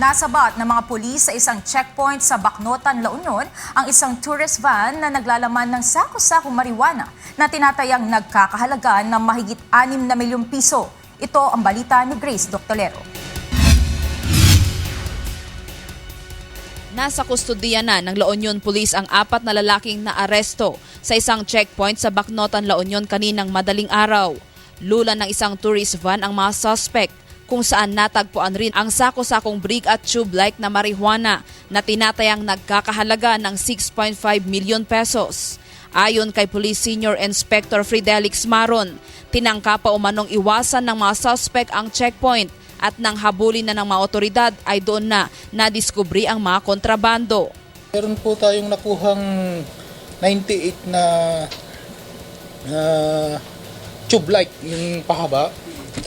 Nasabat ng mga pulis sa isang checkpoint sa Baknotan, La Union ang isang tourist van na naglalaman ng sako-sakong marijuana na tinatayang nagkakahalaga ng mahigit 6 na milyong piso. Ito ang balita ni Grace Doctolero. Nasa kustodiya na ng La Union Police ang apat na lalaking naaresto sa isang checkpoint sa Baknotan, La Union kaninang madaling araw. Lula ng isang tourist van ang mga suspect kung saan natagpuan rin ang sako-sakong brig at tube-like na marijuana na tinatayang nagkakahalaga ng 6.5 milyon pesos. Ayon kay Police Senior Inspector Fridelix Maron, tinangka pa umanong iwasan ng mga suspect ang checkpoint at nang habulin na ng mga otoridad ay doon na nadiskubre ang mga kontrabando. Meron po tayong nakuhang 98 na uh, tube-like, yung pahaba.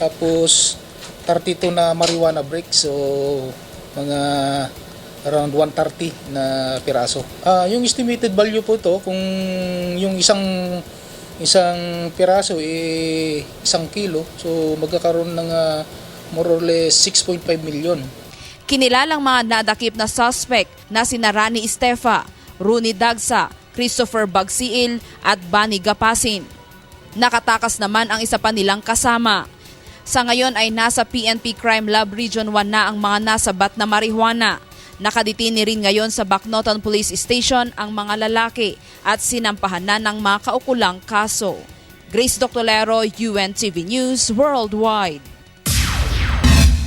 Tapos 32 na marijuana bricks, so mga around 130 na piraso. Ah, yung estimated value po to kung yung isang isang piraso eh isang kilo, so magkakaroon ng ah, more or less 6.5 million. Kinilalang mga nadakip na suspect na sina Rani Estefa, Rooney Dagsa, Christopher Bagsiil at Bani Gapasin. Nakatakas naman ang isa pa nilang kasama. Sa ngayon ay nasa PNP Crime Lab Region 1 na ang mga nasabat na marijuana. Nakaditini rin ngayon sa Baknotan Police Station ang mga lalaki at sinampahan na ng mga kaukulang kaso. Grace Doctolero, UNTV News Worldwide.